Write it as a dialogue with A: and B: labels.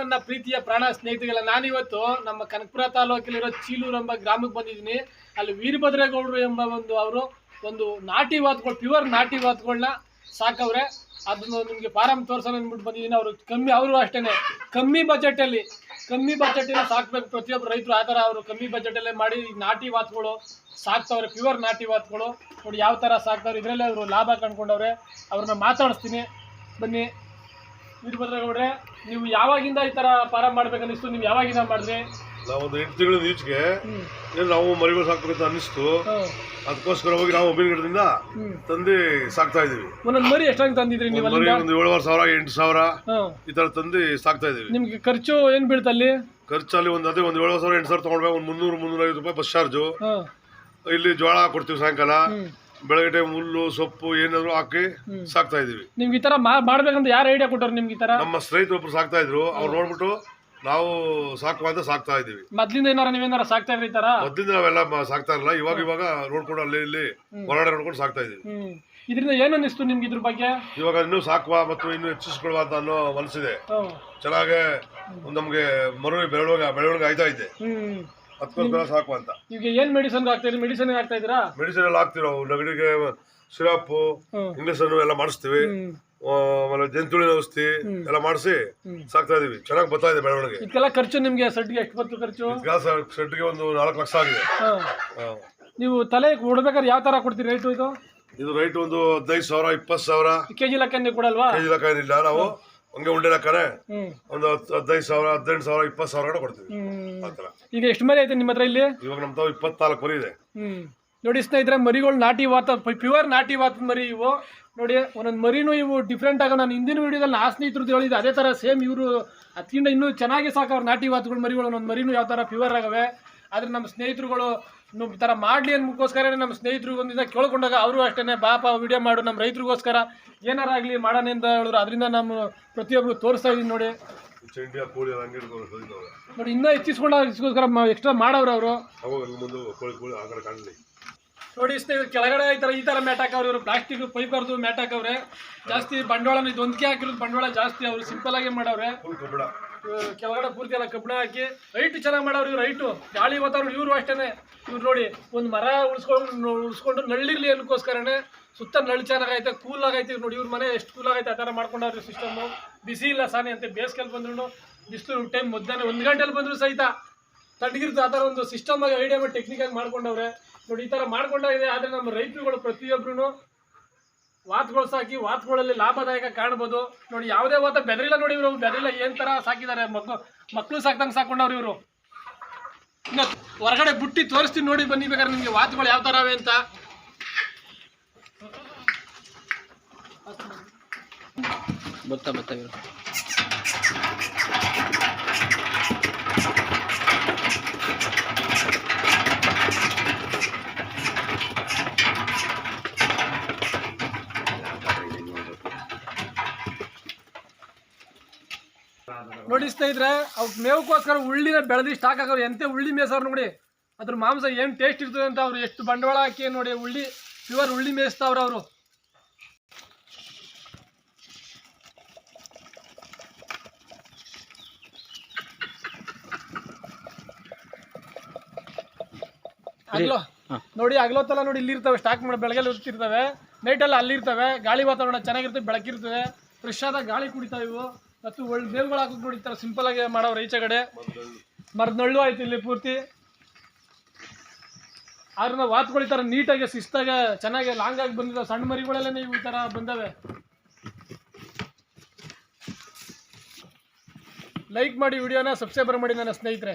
A: ನನ್ನ ಪ್ರೀತಿಯ ಪ್ರಾಣ ಸ್ನೇಹಿತರಿಗೆಲ್ಲ, ನಾನಿವತ್ತು ನಮ್ಮ ಕನಕಪುರ ತಾಲೂಕಲ್ಲಿರೋ ಚೀಲೂರು ಎಂಬ ಗ್ರಾಮಕ್ಕೆ ಬಂದಿದ್ದೀನಿ. ಅಲ್ಲಿ ವೀರಭದ್ರೇಗೌಡರು ಎಂಬ ಒಂದು ಅವರು ಒಂದು ನಾಟಿ ವಾತ್ಗಳು ಪ್ಯೂರ್ ನಾಟಿ ವಾತ್ಗಳನ್ನ ಸಾಕವ್ರೆ. ಅದನ್ನು ನಿಮಗೆ ಫಾರಂ ತೋರ್ಸೋಣ ಅಂದ್ಬಿಟ್ಟು ಬಂದಿದ್ದೀನಿ. ಅವರು ಕಮ್ಮಿ, ಅವರು ಅಷ್ಟೇ ಕಮ್ಮಿ ಬಜೆಟಲ್ಲಿ ಕಮ್ಮಿ ಬಜೆಟಲ್ಲಿ ಸಾಕ್ಬೇಕು. ಪ್ರತಿಯೊಬ್ಬರು ರೈತರು ಆ ಥರ ಅವರು ಕಮ್ಮಿ ಬಜೆಟಲ್ಲೇ ಮಾಡಿ ನಾಟಿ ವಾತ್ಗಳು ಸಾಕ್ತವ್ರೆ ಪ್ಯೂರ್ ನಾಟಿ ವಾತ್ಗಳು ನೋಡಿ ಯಾವ ಥರ ಸಾಕ್ತವ್ರೆ. ಇದರಲ್ಲೇ ಅವರು ಲಾಭ ಕಂಡ್ಕೊಂಡವ್ರೆ. ಅವ್ರನ್ನ ಮಾತಾಡಿಸ್ತೀನಿ. ಬನ್ನಿ. ವೀರಭದ್ರಗೌಡ್ರೆ ನೀವು ಯಾವಾಗಿಂದ ಈ ತರ ಪಾರಂಭ ಮಾಡ್ಬೇಕನ್ನಿಸ್ತು? ನೀವು ಯಾವಾಗಿಂದ ಮಾಡಿದ್ರಿ?
B: ನಾವೊಂದು ಎಂಟು ತಿಂಗಳ ಈಚೆಗೆ ಏನು ನಾವು ಮರಿಗಳು ಸಾಕ್ಬೇಕಂತ ಅನ್ನಿಸ್ತು. ಅದಕ್ಕೋಸ್ಕರ ಹೋಗಿ ನಾವು ಒಬ್ಬಿನ ಗಿಡದಿಂದ ತಂದು ಸಾಕ್ತಾ ಇದೀವಿ
A: ಒಂದೊಂದು ಮರಿ ಎಷ್ಟಾಗ ತಂದಿದ್ರಿ ನೀವು
B: ಒಂದು ಮರಿ
A: ಅಲ್ಲಿಂದ?
B: ಒಂದು ಏಳುವರೆ ಸಾವಿರ ಎಂಟು ಸಾವಿರ. ಈ ತರ ತಂದು ಸಾಕ್ತಾ ಇದೀವಿ
A: ನಿಮ್ಗೆ ಖರ್ಚು ಏನ್ ಬೀಳ್ತಲ್ಲಿ
B: ಖರ್ಚಲ್ಲಿ ಒಂದು ಅದೇ ಒಂದು ಏಳು ಸಾವಿರ ಎಂಟು ಸಾವಿರ ತಗೊಂಡ್ಬೇಕು ಒಂದು ಮುನ್ನೂರು ಮುನ್ನೂರೈವತ್ತು ರೂಪಾಯಿ ಬಸ್ ಚಾರ್ಜು. ಇಲ್ಲಿ ಜೋಳ ಕೊಡ್ತೀವಿ ಸಾಯಂಕಾಲ. ಬೆಳಗ್ಗೆ ಟೈಮ್ ಹುಲ್ಲು ಸೊಪ್ಪು ಏನಾದ್ರು ಹಾಕಿ ಸಾಕ್ತಾ ಇದೀವಿ
A: ನಿಮ್ಗೆ ಈ ತರ ಮಾ- ಮಾಡ್ಬೇಕಂತ ಯಾರು ಐಡಿಯಾ ಕೊಟ್ಟರು ನಿಮ್ಗೆ ಈ ತರ?
B: ನಮ್ಮ ಸ್ನೇಹಿತರು ಒಬ್ರು ಸಾಕ್ತಾ ಇದ್ರು. ಅವ್ರು ನೋಡ್ಬಿಟ್ಟು ನಾವು ಸಾಕುವ ಅಂತ ಸಾಕ್ತಾ ಇದೀವಿ
A: ಮೊದ್ಲಿಂದ ಏನಾರ ನೀವೇನಾರ ಸಾಕ್ತಾ ಇದ್ರಿ ಈ ತರ?
B: ಮೊದ್ಲಿಂದ ನಾವೆಲ್ಲ ಮ- ಸಾಕ್ತಾ ಇರಲ್ಲ. ಇವಾಗ ಇವಾಗ ನೋಡ್ಕೊಂಡು ಅಲ್ಲಿ ಇಲ್ಲಿ ಹೊರಗಡೆ ನೋಡ್ಕೊಂಡು ಸಾಕ್ತಾ ಇದೀವಿ
A: ಹ್ಮ್. ಇದರಿಂದ ಏನ್ ಅನ್ನಿಸ್ತು ನಿಮ್ಗೆ ಇದ್ರ ಬಗ್ಗೆ?
B: ಇವಾಗ ಇನ್ನೂ ಸಾಕುವ ಮತ್ತು ಇನ್ನೂ ಹೆಚ್ಚಿಸ್ಕೊಳ್ವ ಅಂತ ಅನ್ನೋ ಮನಸ್ಸಿದೆ.
A: ಹ್ಮ್.
B: ಚೆನ್ನಾಗೆ ನಮಗೆ ಮರು ಬೆಳವಣಿಗೆ ಬೆಳವಣಿಗೆ ಆಯ್ತಾ ಇದೆ.
A: ಹ್ಮ್.
B: ಅದಕ್ಕೋಸ್ಕರ ಸಾಕು ಅಂತ.
A: ಈಗ ಏನ್ ಮೆಡಿಸನ್ ಹಾಕ್ತಾ ಇದ್ರಿ ಮೆಡಿಸನ್ ಹಾಕ್ತಾ ಇದ್ದೀರಾ?
B: ಮೆಡಿಸಿನ್ ಎಲ್ಲ ಹಾಕ್ತಿವಿ ನಾವು ನೆಗಡಿಗೆ ಸಿರಪ್
A: ಹ್ಮ್.
B: ಇಂಗ್ಲೀಷನ್ ಎಲ್ಲ ಮಾಡಿಸ್ತೀವಿ.
A: ಹ್ಮ್.
B: ಆ, ಆಮೇಲೆ ಜಂತುಳಿನ ಔಷಧಿ ಎಲ್ಲ ಮಾಡಿಸಿ ಸಾಕ್ತಾ ಇದೀವಿ. ಚೆನ್ನಾಗಿ ಬರ್ತಾ ಇದೆ ಬೆಳವಣಿಗೆ.
A: ಇದಕ್ಕೆಲ್ಲ ಖರ್ಚು ನಿಮ್ಗೆ ಸೆಟ್ಗೆ ಎಷ್ಟು ಬಂತು ಖರ್ಚು?
B: ಗ್ಯಾಸ್ ಸೆಟ್ಗೆ ಒಂದು ನಾಲ್ಕು ಲಕ್ಷ ಆಗಿದೆ. ಆ.
A: ನೀವು ತಲೆ ಕೊಡ್ಬೇಕಾದ್ರೆ ಯಾವ ತರ ಕೊಡ್ತೀರಿ ರೇಟು ಇದು?
B: ಇದು ರೈಟ್ ಒಂದು ಹದಿನೈದು ಸಾವಿರ ಇಪ್ಪತ್ತು ಸಾವಿರ.
A: ಕೆಜಿ ಲೆಕ್ಕ ನೀವು ಕೊಡಲ್ವಾ?
B: ಕೆಜಿ ಲೆಕ್ಕ ಏನಿಲ್ಲ. ನಾವು ಹಂಗೆ ಉಂಡೆ ಲೆಕ್ಕನೆ
A: ಹ್ಮ್.
B: ಒಂದು ಹತ್ತು ಹದಿನೈದು ಸಾವಿರ ಹದಿನೆಂಟು ಸಾವಿರ ಇಪ್ಪತ್ತು ಸಾವಿರ ಕೂಡ ಕೊಡ್ತೀವಿ.
A: ಹ್ಮ್. ಈಗ ಎಷ್ಟು ಮರಿ ಐತೆ ನಿಮ್ಮ ಹತ್ರ ಇಲ್ಲಿ?
B: ಇವಾಗ ನಮ್ಮ ತಾವು ಇಪ್ಪತ್ನಾಲ್ಕು ಮರಿ ಇದೆ.
A: ಹ್ಮ್. ನೋಡಿ ಸ್ನೇಹಿತರೆ ಮರಿಗಳು ನಾಟಿ ವಾತ ಪ್ಯೂರ್ ನಾಟಿ ವಾತದ ಮರಿ ಇವು. ನೋಡಿ ಒಂದೊಂದು ಮರಿನೂ ಇವು ಡಿಫ್ರೆಂಟ್ ಆಗ ನಾನು ಹಿಂದಿನ ವಿಡಿಯೋದಲ್ಲಿ ನಾ ಸ್ನೇಹಿತರು ಹೇಳಿದ್ದು ಅದೇ ಥರ ಸೇಮ್ ಇವರು. ಅದಕ್ಕಿಂತ ಇನ್ನೂ ಚೆನ್ನಾಗಿ ಸಾಕವ್ರು ನಾಟಿ ವಾತಗಳು ಮರಿಗಳು ಒಂದೊಂದು ಮರಿನೂ ಯಾವ ಥರ ಪ್ಯೂರ್ ಆಗವೆ. ಆದರೆ ನಮ್ಮ ಸ್ನೇಹಿತರುಗಳು ನಮ್ಮ ಥರ ಮಾಡಲಿ ಅನ್ನೋಕ್ಕೋಸ್ಕರ ನಮ್ಮ ಸ್ನೇಹಿತರು ಒಂದಿನ ಕೇಳ್ಕೊಂಡಾಗ ಅವರು ಅಷ್ಟೇ ಬಾಪ ವಿಡಿಯೋ ಮಾಡು ನಮ್ಮ ರೈತರಿಗೋಸ್ಕರ ಏನಾರ ಆಗಲಿ ಮಾಡೋಣ ಅಂತ ಹೇಳಿದ್ರು ಅದರಿಂದ ನಮ್ಮ ಪ್ರತಿಯೊಬ್ಬರು ತೋರಿಸ್ತಾ ಇದೀನಿ ನೋಡಿ.
B: ಚಂಡಿಯ ಕೋಳಿ ಹಂಗೆ ಇಟ್ಕೊಂಡು ಸರಿದವ್ರೆ
A: ನೋಡಿ ಇನ್ನೂ ಹೆಚ್ಚಿಸ್ಕೊಂಡು ಇದಕ್ಕೋಸ್ಕರ ಎಕ್ಸ್ಟ್ರಾ ಮಾಡವ್ರೆ ಅವರು.
B: ಅವಾಗ ಮುಂದೆ ಕೋಳಿ ಕೋಳಿ ಆ ಕಡೆ ಕಾಣಲಿ.
A: ನೋಡಿ ಸ್ನೇಹಿತರೆ ಕೆಳಗಡೆ ಈ ಥರ ಈ ಥರ ಮ್ಯಾಟ್ ಹಾಕವ್ರೆ ಇವರು. ಪ್ಲಾಸ್ಟಿಕ್ ಪೈಪರ್ದು ಮ್ಯಾಟ್ ಹಾಕವ್ರೆ. ಜಾಸ್ತಿ ಬಂಡವಾಳ ಇದು ಒಂದಕ್ಕೆ ಹಾಕಿರೋದು ಬಂಡವಾಳ ಜಾಸ್ತಿ ಅವರು. ಸಿಂಪಲ್ ಆಗಿ ಮಾಡವ್ರೆ.
B: ಕಬ್ಬಡ.
A: ಕೆಳಗಡೆ ಪೂರ್ತಿ ಎಲ್ಲ ಕಬ್ಬಿಣ ಹಾಕಿ ರೈಟ್ ಚೆನ್ನಾಗಿ ಮಾಡೋರು ಇವ್ರು ರೈಟು ಗಾಳಿ ವಾತಾವರಣ ಇವರು ಅಷ್ಟೇ ಇವ್ರು ನೋಡಿ, ಒಂದು ಮರ ಉಳಿಸ್ಕೊಂಡು ಉಳಿಸ್ಕೊಂಡು ನಳ್ಳಿರ್ಲಿ ಅನ್ನೋಕ್ಕೋಸ್ಕರನೇ ಸುತ್ತ ನಳ್ಳಿ ಚೆನ್ನಾಗೈತೆ ಕೂಲ್ ಆಗೈತೆ ನೋಡಿ. ಇವ್ರ ಮನೆ ಎಷ್ಟು ಕೂಲ್ ಆಗೈತೆ, ಆ ಥರ ಮಾಡ್ಕೊಂಡವ್ರಿ ಸಿಸ್ಟಮು ಬಿಸಿ ಇಲ್ಲ ಸಾನೆ ಅಂತ ಬೇಸಿಗೆಲ್ಲಿ ಬಂದ್ರು ಬಿಸಿಲು ಟೈಮ್ ಮಧ್ಯಾಹ್ನ ಒಂದು ಗಂಟೆಲಿ ಬಂದರೂ ಸಹಿತ ತಣ್ಣಗಿರುತ್ತೆ ಆ ಥರ ಒಂದು ಸಿಸ್ಟಮ್ ಆಗಿ ಐಡಿಯಾ ಮಾಡಿ ಟೆಕ್ನಿಕಾಗಿ ಮಾಡ್ಕೊಂಡವ್ರೆ. ನೋಡಿ, ಈ ಥರ ಮಾಡ್ಕೊಂಡಾಗಿದೆ, ಆದರೆ ನಮ್ಮ ರೈತರುಗಳು ಪ್ರತಿಯೊಬ್ಬರು ವಾತ್ಗಳು ಸಾಕಿ, ವಾತ್ಗಳಲ್ಲಿ ಲಾಭದಾಯಕ ಕಾಣ್ಬೋದು. ನೋಡಿ, ಯಾವುದೇ ವಾತ ಬೆದರಿಲ್ಲ ನೋಡಿ ಇವರು ಬೆದರಿಲ್ಲ ಏನ್ ತರ ಸಾಕಿದ್ದಾರೆ. ಮಕ್ಕಳು ಮಕ್ಕಳು ಸಾಕ್ದಂಗೆ ಸಾಕೊಂಡವ್ರು ಇವರು. ಹೊರಗಡೆ ಬುಟ್ಟಿ ತೋರಿಸ್ತೀನಿ ನೋಡಿ, ಬನ್ನಿ ಬೇಕಾದ್ರೆ ನಿಮಗೆ ವಾತ್ಗಳು ಯಾವ ಥರ ಅವೆ ಅಂತ.
C: ಗೊತ್ತಾ ಬರ್ತಾ ಇವ್ರು.
A: ನೋಡಿ ಇದ್ರೆ ಅವ್ ಮೇವಕ್ಕೋಸ್ಕರ ಉಳ್ಳಿನ ಬೆಳೆದಿ ಸ್ಟಾಕ್ ಹಾಕೋರು. ಎಂತೆ ಉಳ್ಳಿ ಮೇಸವ್ರು ನೋಡಿ. ಅದ್ರ ಮಾಂಸ ಏನು ಟೇಸ್ಟ್ ಇರ್ತದೆ ಅಂತ ಅವ್ರು ಎಷ್ಟು ಬಂಡವಾಳ ಹಾಕಿ ನೋಡಿ ಉಳ್ಳಿ ಪ್ಯೂರ್ ಉಳ್ಳಿ ಮೇಯಿಸ್ತಾವ್ರ ಅವರು. ನೋಡಿ ಆಗ್ಲೋತ್ತಲ್ಲ ನೋಡಿ ಇಲ್ಲಿ ಇರ್ತವೆ ಸ್ಟಾಕ್ ಮಾಡಿ ಬೆಳಗ್ಗೆ ಇರ್ತಿರ್ತವೆ. ನೈಟೆಲ್ಲ ಅಲ್ಲಿರ್ತವೆ. ಗಾಳಿ ವಾತಾವರಣ ಚೆನ್ನಾಗಿರ್ತವೆ ಬೆಳಕಿರ್ತವೆ ಫ್ರೆಶ್ ಆದ ಗಾಳಿ ಕುಡಿತಾವೆ ಇವು. ಮತ್ತು ಒಳ್ಳೆ ಬೇಲ್ಗಳು ನೋಡಿ ಈ ಸಿಂಪಲ್ ಆಗಿ ಮಾಡೋರು ಈಚೆ ಕಡೆ. ಮರದೊಳ್ಳು ಆಯ್ತು ಇಲ್ಲಿ ಪೂರ್ತಿ. ಆದ್ರಿಂದ ವಾತ್ಗಳು ಈ ನೀಟಾಗಿ ಸಿಸ್ತಾಗ ಚೆನ್ನಾಗಿ ಲಾಂಗ್ ಆಗಿ ಬಂದಿದ್ದಾವೆ ಸಣ್ಣ ಮರಿಗಳೆಲ್ಲ ನೀವು ಈ ಥರ ಬಂದವೆ. ಲೈಕ್ ಮಾಡಿ ವಿಡಿಯೋನ ಸಬ್ಸ್ಕ್ರೈಬರ್ ಮಾಡಿ ನನ್ನ ಸ್ನೇಹಿತರೆ.